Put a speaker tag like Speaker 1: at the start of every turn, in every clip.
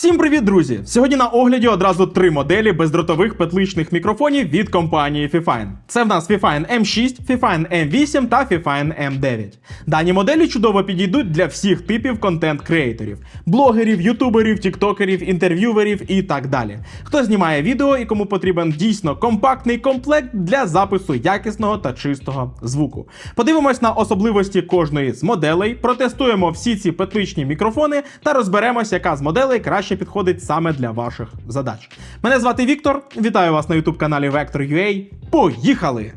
Speaker 1: Всім привіт, друзі! Сьогодні на огляді одразу три моделі бездротових петличних мікрофонів від компанії Fifine. Це в нас Fifine M6, Fifine M8 та Fifine M9. Дані моделі чудово підійдуть для всіх типів контент-креаторів: блогерів, ютуберів, тіктокерів, інтерв'юверів і так далі. Хто знімає відео і кому потрібен дійсно компактний комплект для запису якісного та чистого звуку. Подивимось на особливості кожної з моделей, протестуємо всі ці петличні мікрофони та розберемось, яка з моделей краще підходить саме для ваших задач. Мене звати Віктор. Вітаю вас на youtube каналі Vector.ua. Поїхали!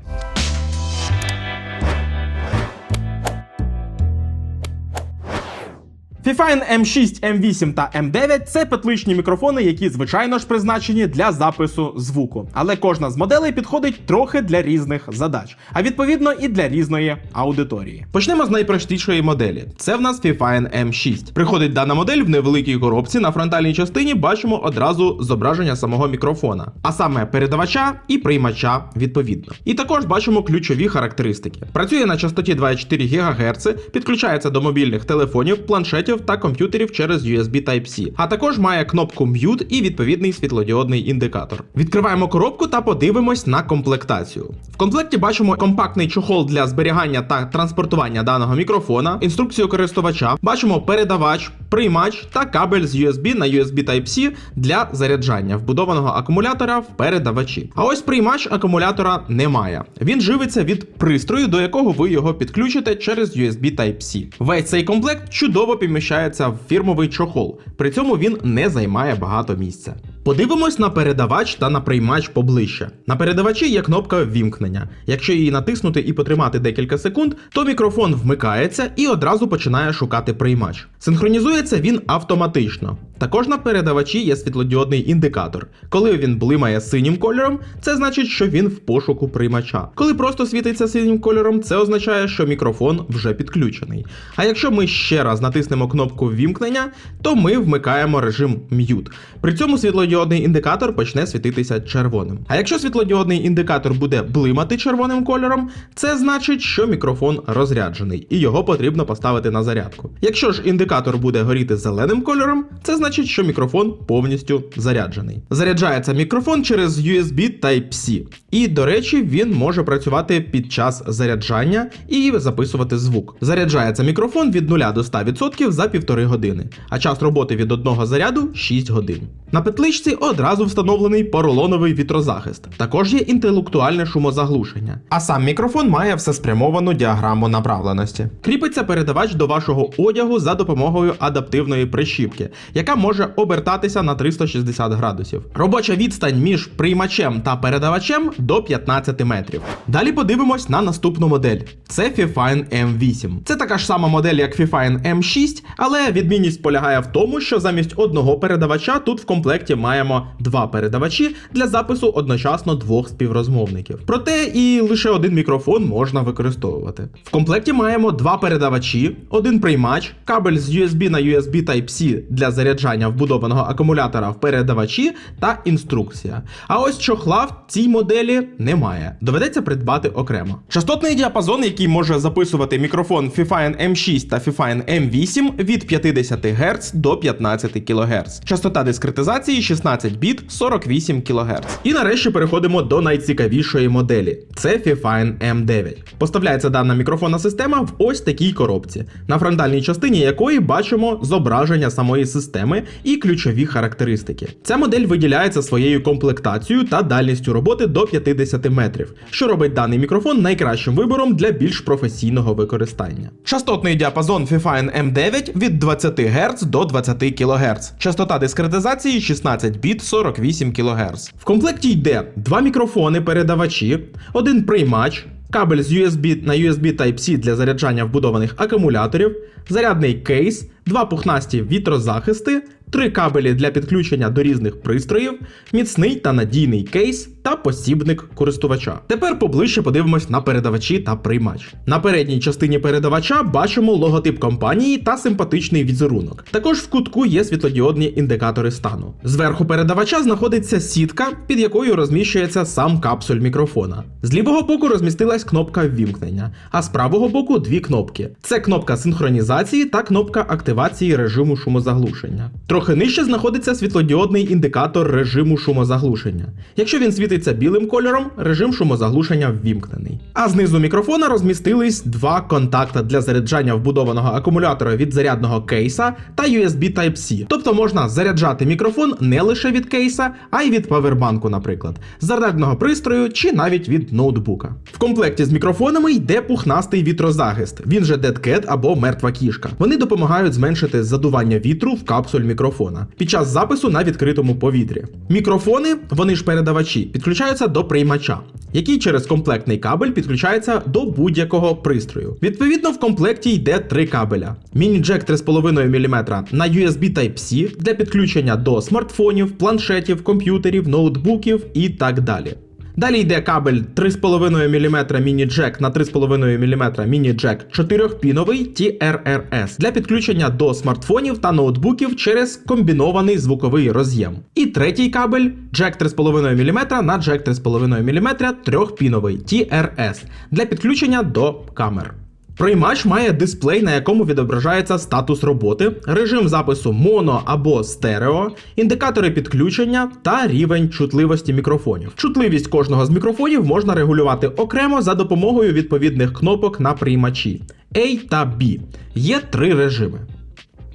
Speaker 1: Fifine M6, M8 та M9 це петличні мікрофони, які звичайно ж призначені для запису звуку. Але кожна з моделей підходить трохи для різних задач, а відповідно і для різної аудиторії. Почнемо з найпростішої моделі. Це в нас Fifine M6. Приходить дана модель в невеликій коробці. На фронтальній частині бачимо одразу зображення самого мікрофона, а саме передавача і приймача відповідно. І також бачимо ключові характеристики. Працює на частоті 2,4 ГГц, підключається до мобільних телефонів, планшетів та комп'ютерів через USB Type-C, а також має кнопку Mute і відповідний світлодіодний індикатор. Відкриваємо коробку та подивимось на комплектацію. В комплекті бачимо компактний чохол для зберігання та транспортування даного мікрофона, інструкцію користувача, бачимо передавач, приймач та кабель з USB на USB Type-C для заряджання вбудованого акумулятора в передавачі. А ось приймач акумулятора немає. Він живиться від пристрою, до якого ви його підключите через USB Type-C. Весь цей комплект чудово поміщається в фірмовий чохол, при цьому він не займає багато місця. Подивимось на передавач та на приймач поближче. На передавачі є кнопка ввімкнення. Якщо її натиснути і потримати декілька секунд, то мікрофон вмикається і одразу починає шукати приймач. Синхронізується він автоматично. Також на передавачі є світлодіодний індикатор. Коли він блимає синім кольором, це значить, що він в пошуку приймача. Коли просто світиться синім кольором, це означає, що мікрофон вже підключений. А якщо ми ще раз натиснемо кнопку ввімкнення, то ми вмикаємо режим Mute. При цьому світлодіодний індикатор почне світитися червоним. А якщо світлодіодний індикатор буде блимати червоним кольором, це значить, що мікрофон розряджений і його потрібно поставити на зарядку. Якщо ж індикатор буде горіти зеленим кольором, це значить, що мікрофон повністю заряджений. Заряджається мікрофон через USB Type-C. І, до речі, він може працювати під час заряджання і записувати звук. Заряджається мікрофон від 0 до 100% за півтори години, а час роботи від одного заряду 6 годин. На петличці одразу встановлений поролоновий вітрозахист. Також є інтелектуальне шумозаглушення. А сам мікрофон має всеспрямовану діаграму направленості. Кріпиться передавач до вашого одягу за допомогою адаптивної прищіпки, яка може обертатися на 360 градусів. Робоча відстань між приймачем та передавачем до 15 метрів. Далі подивимось на наступну модель. Це Fifine M8. Це така ж сама модель, як Fifine M6, але відмінність полягає в тому, що замість одного передавача тут в комплекті маємо два передавачі для запису одночасно двох співрозмовників. Проте і лише один мікрофон можна використовувати. В комплекті маємо два передавачі, один приймач, кабель з USB на USB Type-C для заряджання вбудованого акумулятора в передавачі та інструкція. А ось чохла в цій моделі немає. Доведеться придбати окремо. Частотний діапазон, який може записувати мікрофон Fifine M6 та Fifine M8 від 50 Гц до 15 кГц. Частота дискретизації 16 біт 48 кГц. І нарешті переходимо до найцікавішої моделі. Це Fifine M9. Поставляється дана мікрофонна система в ось такій коробці, на фронтальній частині якої бачимо зображення самої системи і ключові характеристики. Ця модель виділяється своєю комплектацією та дальністю роботи до 50 метрів, що робить даний мікрофон найкращим вибором для більш професійного використання. Частотний діапазон Fifine M9 від 20 Гц до 20 кГц. Частота дискретизації 16 біт 48 кГц. В комплекті йде два мікрофони передавачі, один приймач. Кабель з USB на USB Type-C для заряджання вбудованих акумуляторів, зарядний кейс, два пухнасті вітрозахисти, три кабелі для підключення до різних пристроїв, міцний та надійний кейс та посібник користувача. Тепер поближче подивимось на передавачі та приймач. На передній частині передавача бачимо логотип компанії та симпатичний візерунок. Також в кутку є світлодіодні індикатори стану. Зверху передавача знаходиться сітка, під якою розміщується сам капсуль мікрофона. З лівого боку розмістилась кнопка ввімкнення, а з правого боку дві кнопки: це кнопка синхронізації та кнопка активації режиму шумозаглушення. Трохи нижче знаходиться світлодіодний індикатор режиму шумозаглушення. Якщо він світиться білим кольором, режим шумозаглушення ввімкнений. А знизу мікрофона розмістились два контакта для заряджання вбудованого акумулятора від зарядного кейса та USB Type-C. Тобто можна заряджати мікрофон не лише від кейса, а й від павербанку, наприклад, з зарядного пристрою чи навіть від ноутбука. В комплекті з мікрофонами йде пухнастий вітрозахист. Він же Dead Cat або мертва кішка. Вони допомагають зменшити задування вітру в капсуль мікрофона під час запису на відкритому повітрі. Мікрофони, вони ж передавачі, підключаються до приймача, який через комплектний кабель підключається до будь-якого пристрою. Відповідно, в комплекті йде три кабеля: міні-джек 3,5 мм на USB Type-C для підключення до смартфонів, планшетів, комп'ютерів, ноутбуків і так далі. Далі йде кабель 3,5 мм міні-джек на 3,5 мм міні-джек 4-піновий TRRS для підключення до смартфонів та ноутбуків через комбінований звуковий роз'єм. І третій кабель джек 3,5 мм на джек 3,5 мм 3-піновий TRS для підключення до камер. Приймач має дисплей, на якому відображається статус роботи, режим запису моно або стерео, індикатори підключення та рівень чутливості мікрофонів. Чутливість кожного з мікрофонів можна регулювати окремо за допомогою відповідних кнопок на приймачі A та B. Є три режими.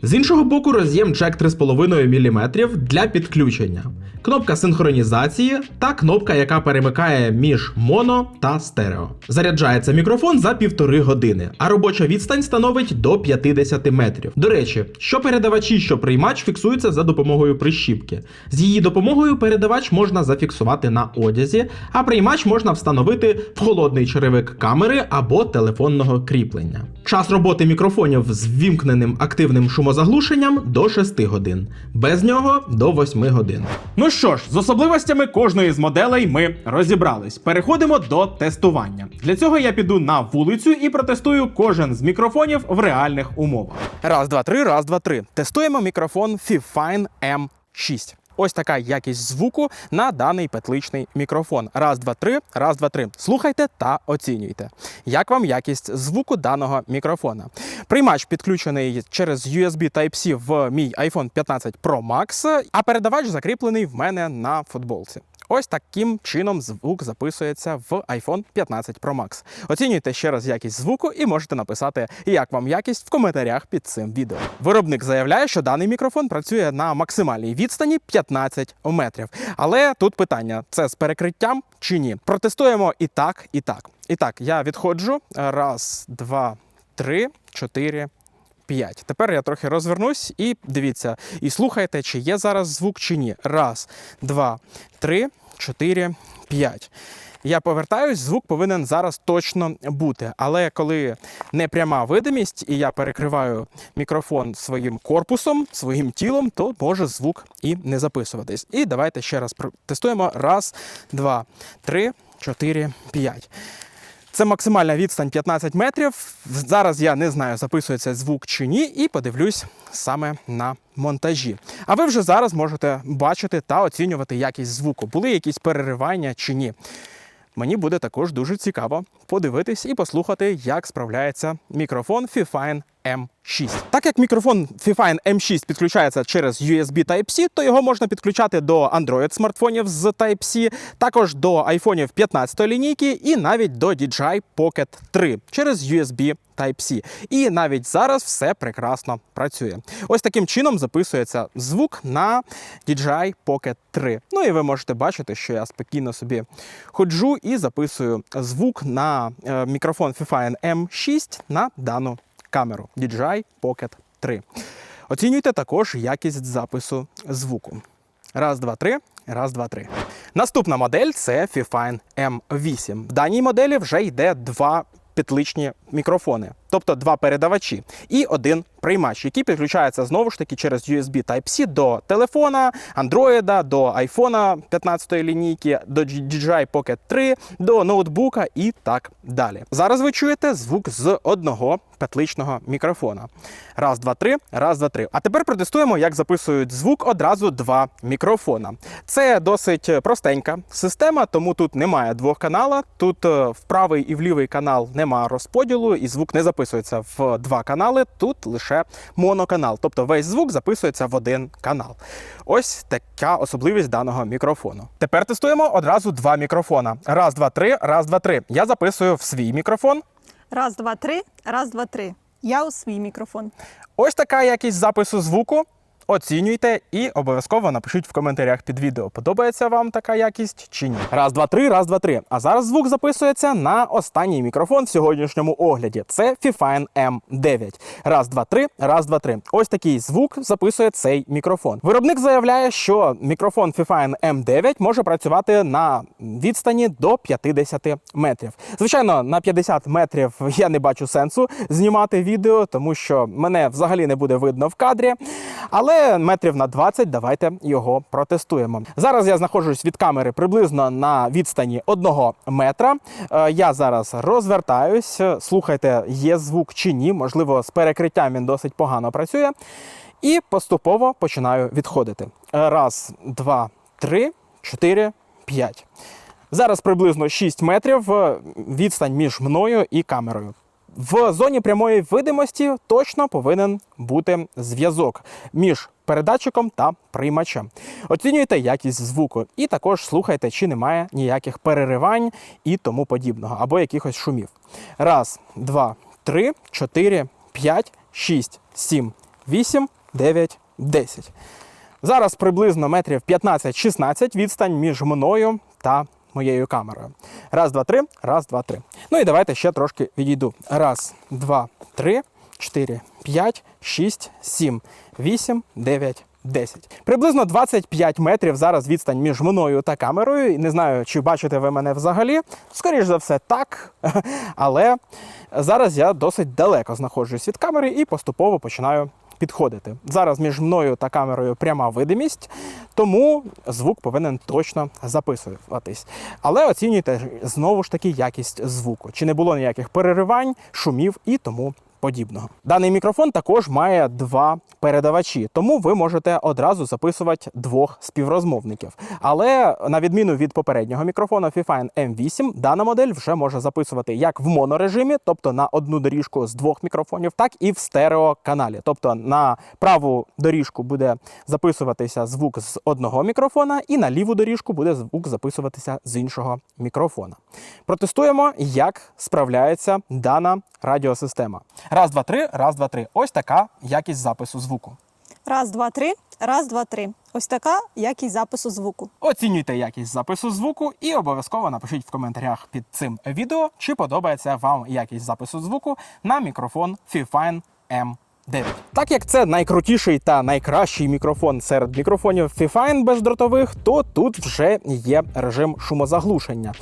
Speaker 1: З іншого боку, роз'єм джек 3,5 мм для підключення, кнопка синхронізації та кнопка, яка перемикає між моно та стерео. Заряджається мікрофон за півтори години, а робоча відстань становить до 50 метрів. До речі, що передавачі, що приймач фіксуються за допомогою прищіпки. З її допомогою передавач можна зафіксувати на одязі, а приймач можна встановити в холодний черевик камери або телефонного кріплення. Час роботи мікрофонів з ввімкненим активним шумозаглушенням до 6 годин, без нього до 8 годин. Ну що ж, з особливостями кожної з моделей ми розібрались. Переходимо до тестування. Для цього я піду на вулицю і протестую кожен з мікрофонів в реальних умовах.
Speaker 2: Раз, два, три, раз, два, три. Тестуємо мікрофон Fifine M6. Ось така якість звуку на даний петличний мікрофон. Раз, два, три, раз, два, три. Слухайте та оцінюйте. Як вам якість звуку даного мікрофона? Приймач підключений через USB Type-C в мій iPhone 15 Pro Max, а передавач закріплений в мене на футболці. Ось таким чином звук записується в iPhone 15 Pro Max. Оцінюйте ще раз якість звуку і можете написати, як вам якість в коментарях під цим відео. Виробник заявляє, що даний мікрофон працює на максимальній відстані 15 метрів. Але тут питання: це з перекриттям чи ні? Протестуємо і так, і так. І так, я відходжу. Раз, два, три, чотири. 5. Тепер я трохи розвернусь і дивіться, і слухайте, чи є зараз звук, чи ні. Раз, два, три, чотири, п'ять. Я повертаюсь, звук повинен зараз точно бути. Але коли не пряма видимість, і я перекриваю мікрофон своїм корпусом, своїм тілом, то може звук і не записуватись. І давайте ще раз тестуємо. Раз, два, три, чотири, п'ять. Це максимальна відстань 15 метрів. Зараз я не знаю, записується звук чи ні, і подивлюсь саме на монтажі. А ви вже зараз можете бачити та оцінювати якість звуку. Були якісь переривання чи ні. Мені буде також дуже цікаво подивитись і послухати, як справляється мікрофон Fifine M6. Так як мікрофон Fifine M6 підключається через USB Type-C, то його можна підключати до Android смартфонів з Type-C, також до iPhone 15 лінійки і навіть до DJI Pocket 3 через USB Type-C. І навіть зараз все прекрасно працює. Ось таким чином записується звук на DJI Pocket 3. Ну і ви можете бачити, що я спокійно собі ходжу і записую звук на е, мікрофон Fifine M6 на дану камеру DJI Pocket 3. Оцінюйте також якість запису звуку. Раз, два, три. Раз, два, три. Наступна модель це Fifine M8. В даній моделі вже йде два петличні мікрофони, тобто два передавачі і один приймач, який підключається знову ж таки через USB Type-C до телефона, Android, до iPhone 15 лінійки, до DJI Pocket 3, до ноутбука і так далі. Зараз ви чуєте звук з одного петличного мікрофона. Раз, два, три, раз, два, три. А тепер протестуємо, як записують звук одразу два мікрофона. Це досить простенька система, тому тут немає двох канала. Тут е, в правий і в лівий канал немає розподілу, і звук не записується
Speaker 1: записується в два канали, тут лише моноканал. Тобто весь звук записується в один канал. Ось така особливість даного мікрофону. Тепер тестуємо одразу два мікрофона. Раз, два, три, раз, два, три. Я записую в свій мікрофон.
Speaker 3: Раз, два, три, раз, два, три. Я у свій мікрофон.
Speaker 1: Ось така якість запису звуку. Оцінюйте і обов'язково напишіть в коментарях під відео, подобається вам така якість чи ні. Раз, два, три, раз, два, три. А зараз звук записується на останній мікрофон в сьогоднішньому огляді. Це Fifine M9. Раз, два, три, раз, два, три. Ось такий звук записує цей мікрофон. Виробник заявляє, що мікрофон Fifine M9 може працювати на відстані до 50 метрів. Звичайно, на 50 метрів я не бачу сенсу знімати відео, тому що мене взагалі не буде видно в кадрі. Але метрів на 20 давайте його протестуємо. Зараз я знаходжусь від камери приблизно на відстані 1 метра. Е, Я зараз розвертаюсь. Слухайте, є звук чи ні. Можливо, з перекриттям він досить погано працює. І поступово починаю відходити. Е, Раз, два, три, чотири, п'ять. Зараз приблизно 6 метрів е, відстань між мною і камерою. В зоні прямої видимості точно повинен бути зв'язок між передатчиком та приймачем. Оцінюйте якість звуку і також слухайте, чи немає ніяких переривань і тому подібного, або якихось шумів. Раз, два, три, чотири, п'ять, шість, сім, вісім, дев'ять, десять. Зараз приблизно метрів 15-16 відстань між мною та моєю камерою. Раз, два, три, раз, два, три. Ну і давайте ще трошки відійду. Раз, два, три, чотири, п'ять, шість, сім, вісім, дев'ять. 10. Приблизно 25 метрів зараз відстань між мною та камерою. Не знаю, чи бачите ви мене взагалі. Скоріш за все, так. Але зараз я досить далеко знаходжусь від камери і поступово починаю підходити. Зараз між мною та камерою пряма видимість, тому звук повинен точно записуватись. Але оцінюйте знову ж таки якість звуку. Чи не було ніяких переривань, шумів і тому подібного. Даний мікрофон також має два передавачі, тому ви можете одразу записувати двох співрозмовників. Але на відміну від попереднього мікрофона Fifine M8, дана модель вже може записувати як в монорежимі, тобто на одну доріжку з двох мікрофонів, так і в стереоканалі. Тобто на праву доріжку буде записуватися звук з одного мікрофона, і на ліву доріжку буде звук записуватися з іншого мікрофона. Протестуємо, як справляється дана радіосистема. Раз, два, три, раз, два, три. Ось така якість запису звуку.
Speaker 3: Раз, два, три, раз, два, три. Ось така якість запису звуку.
Speaker 1: Оцінюйте якість запису звуку і обов'язково напишіть в коментарях під цим відео, чи подобається вам якість запису звуку на мікрофон Fifine M9. Так як це найкрутіший та найкращий мікрофон серед мікрофонів Fifine бездротових, то тут вже є режим шумозаглушення.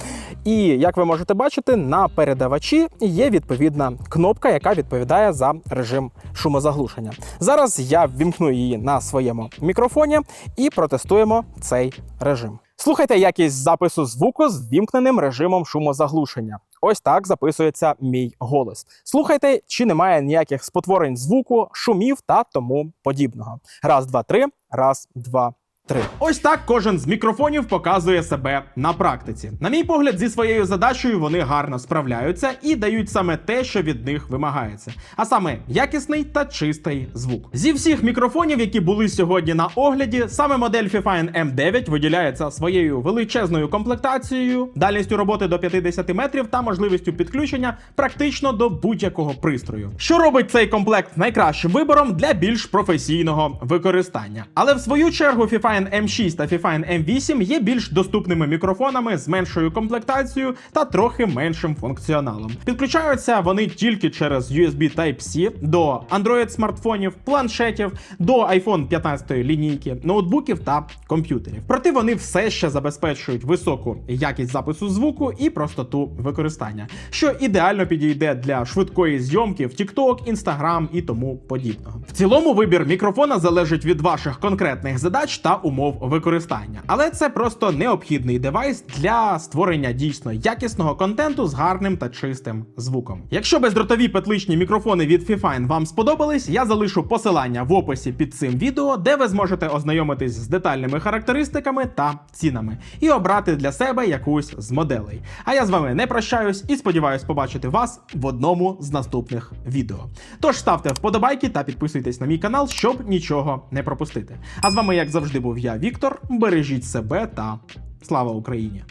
Speaker 1: І як ви можете бачити, на передавачі є відповідна кнопка, яка відповідає за режим шумозаглушення. Зараз я ввімкну її на своєму мікрофоні і протестуємо цей режим. Слухайте якість запису звуку з вімкненим режимом шумозаглушення. Ось так записується мій голос. Слухайте, чи немає ніяких спотворень звуку, шумів та тому подібного. Раз, два, три, раз, два, три.
Speaker 4: Ось так кожен з мікрофонів показує себе на практиці. На мій погляд, зі своєю задачею вони гарно справляються і дають саме те, що від них вимагається, а саме якісний та чистий звук. Зі всіх мікрофонів, які були сьогодні на огляді, саме модель Fifine M9 виділяється своєю величезною комплектацією, дальністю роботи до 50 метрів та можливістю підключення практично до будь-якого пристрою, що робить цей комплект найкращим вибором для більш професійного використання. Але в свою чергу Fifine M6 та Fifine M8 є більш доступними мікрофонами з меншою комплектацією та трохи меншим функціоналом. Підключаються вони тільки через USB Type-C до Android смартфонів, планшетів, до iPhone 15 лінійки, ноутбуків та комп'ютерів. Проте вони все ще забезпечують високу якість запису звуку і простоту використання, що ідеально підійде для швидкої зйомки в TikTok, Instagram і тому подібного. В цілому вибір мікрофона залежить від ваших конкретних задач та
Speaker 1: умов використання. Але це просто необхідний девайс для створення дійсно якісного контенту з гарним та чистим звуком. Якщо бездротові петличні мікрофони від Fifine вам сподобались, я залишу посилання в описі під цим відео, де ви зможете ознайомитись з детальними характеристиками та цінами і обрати для себе якусь з моделей. А я з вами не прощаюсь і сподіваюсь побачити вас в одному з наступних відео. Тож ставте вподобайки та підписуйтесь на мій канал, щоб нічого не пропустити. А з вами, як завжди, я, Віктор. Бережіть себе та слава Україні!